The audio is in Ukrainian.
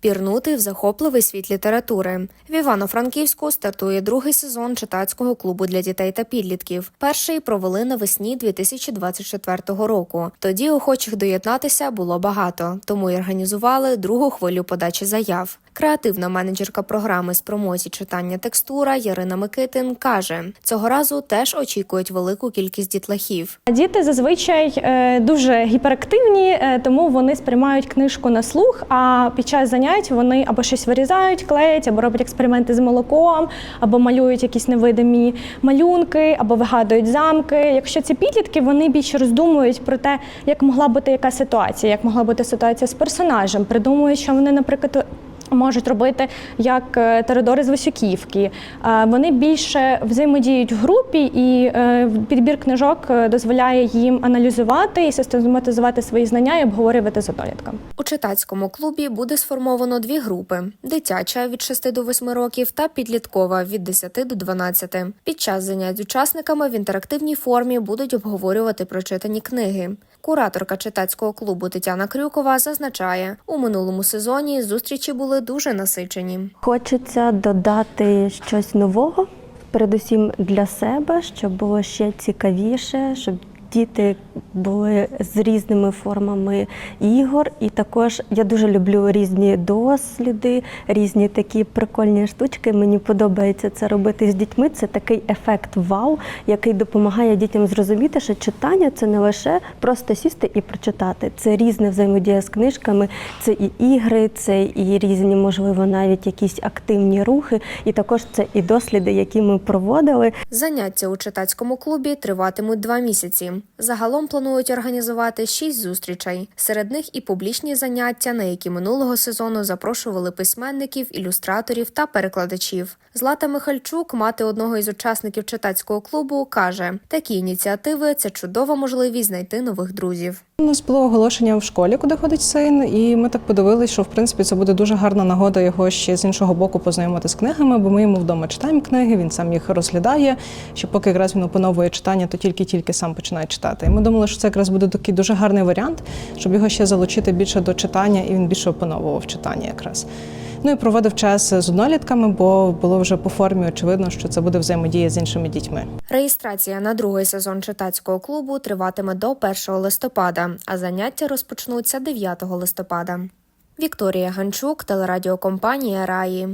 Пірнути в захопливий світ літератури в Івано-Франківську стартує другий сезон читацького клубу для дітей та підлітків. Перший провели навесні 2024 року. Тоді охочих доєднатися було багато, тому й організували другу хвилю подачі заяв. Креативна менеджерка програми з промоції читання текстура Ярина Микитин каже: цього разу теж очікують велику кількість дітлахів. Діти зазвичай е, дуже гіперактивні, е, тому вони сприймають книжку на слух. А під час занять вони або щось вирізають, клеять, або роблять експерименти з молоком, або малюють якісь невидимі малюнки, або вигадують замки. Якщо це підлітки, вони більше роздумують про те, як могла бути яка ситуація, як могла бути ситуація з персонажем, придумують, що вони, наприклад. Можуть робити як е, Теодори з Високівки. Е, Вони більше взаємодіють в групі, і е, підбір книжок дозволяє їм аналізувати і систематизувати свої знання і обговорювати з однолітками. У читацькому клубі буде сформовано дві групи: дитяча від 6 до 8 років та підліткова від 10 до 12. Під час занять з учасниками в інтерактивній формі будуть обговорювати прочитані книги. Кураторка читацького клубу Тетяна Крюкова зазначає, у минулому сезоні зустрічі були дуже насичені. Хочеться додати щось нового, передусім для себе, щоб було ще цікавіше, щоб діти були з різними формами ігор. І також я дуже люблю різні досліди, різні такі прикольні штучки. Мені подобається це робити з дітьми. Це такий ефект вау, який допомагає дітям зрозуміти, що читання це не лише просто сісти і прочитати. Це різне взаємодія з книжками, це і ігри, це і різні, можливо, навіть якісь активні рухи. І також це і досліди, які ми проводили. Заняття у читацькому клубі триватимуть два місяці. Загалом планують організувати шість зустрічей. Серед них і публічні заняття, на які минулого сезону запрошували письменників, ілюстраторів та перекладачів. Злата Михальчук, мати одного із учасників читацького клубу, каже: такі ініціативи це чудова можливість знайти нових друзів. У нас було оголошення в школі, куди ходить син, і ми так подивилися, що в принципі це буде дуже гарна нагода його ще з іншого боку познайомити з книгами, бо ми йому вдома читаємо книги, він сам їх розглядає. Що поки якраз він опановує читання, то тільки-тільки сам починає читати. І ми думали, що це якраз буде такий дуже гарний варіант, щоб його ще залучити більше до читання, і він більше опановував читання якраз. Ну і проводив час з однолітками, бо було вже по формі очевидно, що це буде взаємодія з іншими дітьми. Реєстрація на другий сезон читацького клубу триватиме до 1 листопада, а заняття розпочнуться 9 листопада. Вікторія Ганчук, телерадіокомпанія Раї.